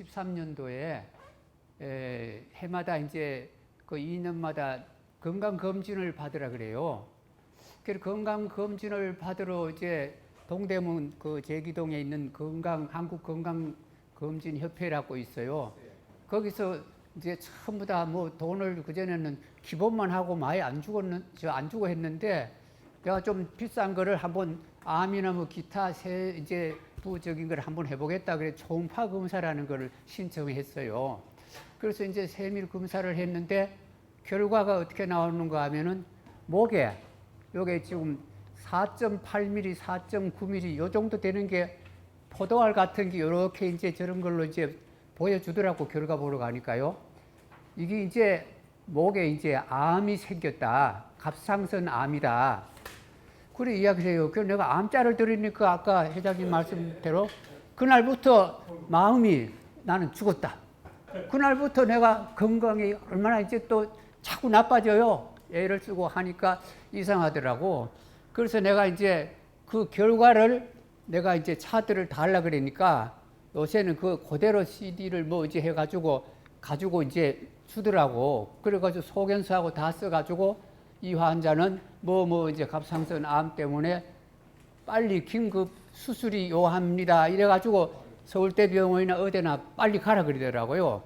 2013년도에 에, 해마다 이제 그 2년마다 건강 검진을 받으라 그래요. 그 건강 검진을 받으러 이제 동대문 그 제기동에 있는 건강 한국 건강 검진 협회라고 있어요. 거기서 이제 전부 다 뭐 돈을 그 전에는 기본만 하고 많이 안 주고는 저안 주고 했는데 내가 좀 비싼 거를 한번 암이나 뭐 기타 세 이제 부적인 걸 한번 해보겠다 그래 초음파 검사라는 거를 신청했어요. 그래서 이제 세밀 검사를 했는데 결과가 어떻게 나오는가 하면은 목에 요게 지금 4.8mm, 4.9mm 요 정도 되는 게 포도알 같은 게 이렇게 이제 저런 걸로 이제 보여주더라고 결과 보러 가니까요. 이게 이제 목에 이제 암이 생겼다. 갑상선 암이다. 그래 이야기해요. 그래서 내가 암자를 들으니까 아까 회장님 말씀대로 그날부터 마음이 나는 죽었다. 그날부터 내가 건강이 얼마나 이제 또 자꾸 나빠져요. 애를 쓰고 하니까 이상하더라고. 그래서 내가 이제 그 결과를 내가 이제 차들을 달라 그러니까 요새는 그 그대로 CD를 뭐 이제 해가지고 가지고 이제 주더라고. 그래가지고 소견서하고 다 써가지고 이 환자는 뭐뭐 이제 갑상선 암 때문에 빨리 긴급 수술이 요합니다. 이래가지고 서울대 병원이나 어디나 빨리 가라 그러더라고요.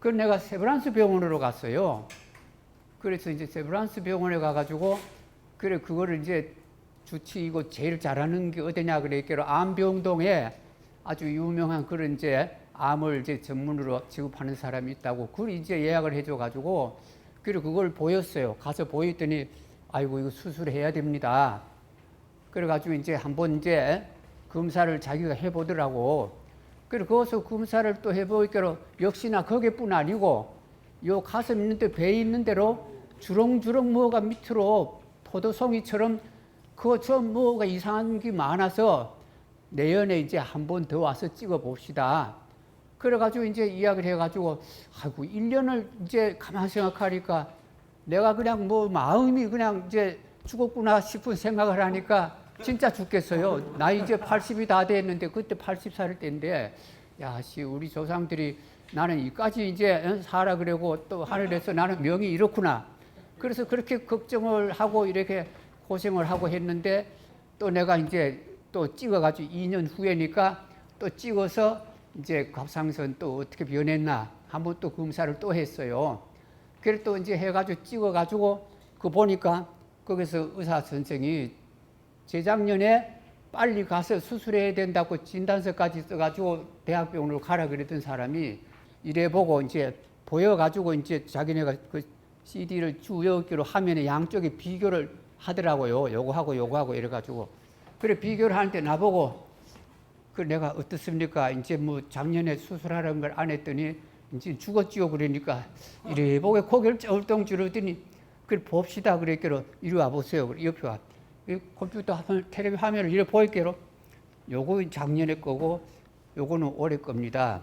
그래서 내가 세브란스 병원으로 갔어요. 그래서 이제 세브란스 병원에 가가지고 그래 그거를 이제 주치 이거 제일 잘하는 게 어디냐 그랬기로 암병동에 아주 유명한 그런 이제 암을 이제 전문으로 취급하는 사람이 있다고 그걸 이제 예약을 해줘 가지고 그리고 그걸 보였어요. 가서 보였더니 아이고 이거 수술해야 됩니다. 그래가지고 이제 한번 이제 검사를 자기가 해보더라고. 그리고 거기서 검사를 또 해보니까 역시나 거기뿐 아니고 요 가슴 있는데 배 있는 대로 주렁주렁 뭐가 밑으로 포도송이처럼 그좀 뭐가 이상한 게 많아서 내년에 이제 한 번 더 와서 찍어 봅시다. 그래가지고 이제 이야기를 해가지고 아이고 1년을 이제 가만 생각하니까 내가 그냥 뭐 마음이 그냥 이제 죽었구나 싶은 생각을 하니까 진짜 죽겠어요. 나 이제 80이 다 됐는데 그때 80살 때인데 야 씨 우리 조상들이 나는 이까지 이제 살아 그러고 또 하늘에서 나는 명이 이렇구나. 그래서 그렇게 걱정을 하고 이렇게 고생을 하고 했는데 또 내가 이제 또 찍어가지고 2년 후에니까 또 찍어서 이제 갑상선 또 어떻게 변했나 한번 또 검사를 또 했어요. 그래 또 이제 해가지고 찍어가지고 그 보니까 거기서 의사 선생이 재작년에 빨리 가서 수술해야 된다고 진단서까지 써가지고 대학병원으로 가라 그랬던 사람이 이래 보고 이제 보여가지고 이제 자기네가 그 CD를 주역기로 화면에 양쪽에 비교를 하더라고요. 요거 하고 요거 하고 이래가지고. 그래 비교를 하는데 나보고 그 내가 어떻습니까? 이제 뭐 작년에 수술하라는 걸 안 했더니 이제 죽었지요. 그러니까 이래 보고 고개를 쩔뚱 줄었더니 그래 봅시다. 그랬기로 이리 와 보세요. 그래 옆에 와. 이 컴퓨터 화면, 텔레비 화면을 이래 보일게로 요거 작년에 거고 요거는 올해 겁니다.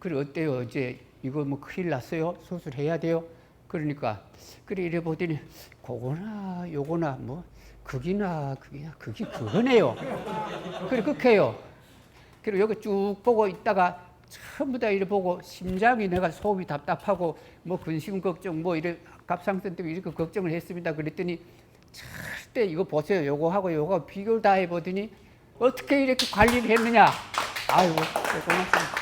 그래 어때요? 이제 이거 뭐 큰일 났어요? 수술해야 돼요? 그러니까 그래 이래 보더니 그거나 요거나 뭐 극이나 극이나 극이 그거네요. 그래 극해요. 그리고 여기 쭉 보고 있다가 전부 다 이래 보고 심장이 내가 속이 답답하고 뭐 근심 걱정 뭐 이래 갑상선 때문에 이렇게 걱정을 했습니다. 그랬더니 절대 이거 보세요. 요거하고 요거 비교를 다 해보더니 어떻게 이렇게 관리를 했느냐. 아이고 고맙습니다.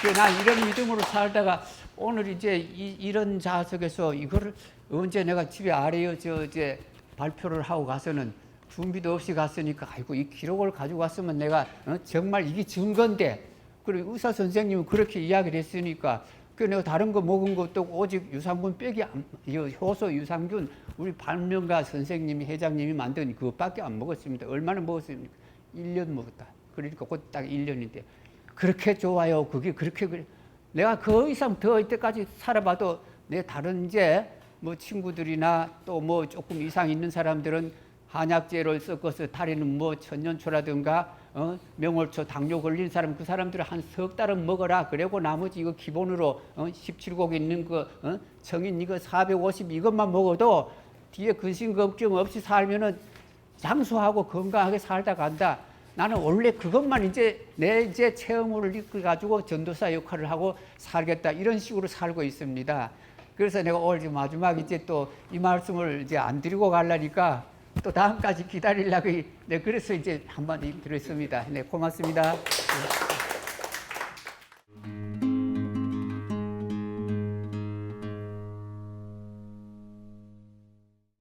그난 이런 믿음으로 살다가 오늘 이제 이, 런 자석에서 이거를 언제 내가 집에 아래에 저 이제 발표를 하고 가서는 준비도 없이 갔으니까 아이고 이 기록을 가지고 왔으면 내가 어, 정말 이게 증거인데 그리고 의사 선생님은 그렇게 이야기를 했으니까 그 내가 다른 거 먹은 것도 오직 유산균 빼기 안, 이 효소 유산균 우리 발명가 선생님이 회장님이 만든 그것밖에 안 먹었습니다. 얼마나 먹었습니까? 1년 먹었다. 그러니까 그것 딱 1년인데 그렇게 좋아요. 그게 그렇게 그래. 내가 그 이상 더 이때까지 살아봐도 내 다른 이제 뭐 친구들이나 또 뭐 조금 이상 있는 사람들은 한약재를 섞어서 다리는 뭐 천년초라든가 어? 명월초 당뇨 걸린 사람 그 사람들을 한석 달은 먹어라 그리고 나머지 이거 기본으로 어? 17곡 있는 그 어? 정인 이거 450 이것만 먹어도 뒤에 근심 걱정 없이 살면은 장수하고 건강하게 살다 간다. 나는 원래 그것만 이제 내 이제 체험을 이끌 가지고 전도사 역할을 하고 살겠다 이런 식으로 살고 있습니다. 그래서 내가 오늘 마지막 이제 또 이 말씀을 이제 안 드리고 갈라니까 또 다음까지 기다리려고 네, 그래서 이제 한번 드렸습니다. 네, 고맙습니다. 네.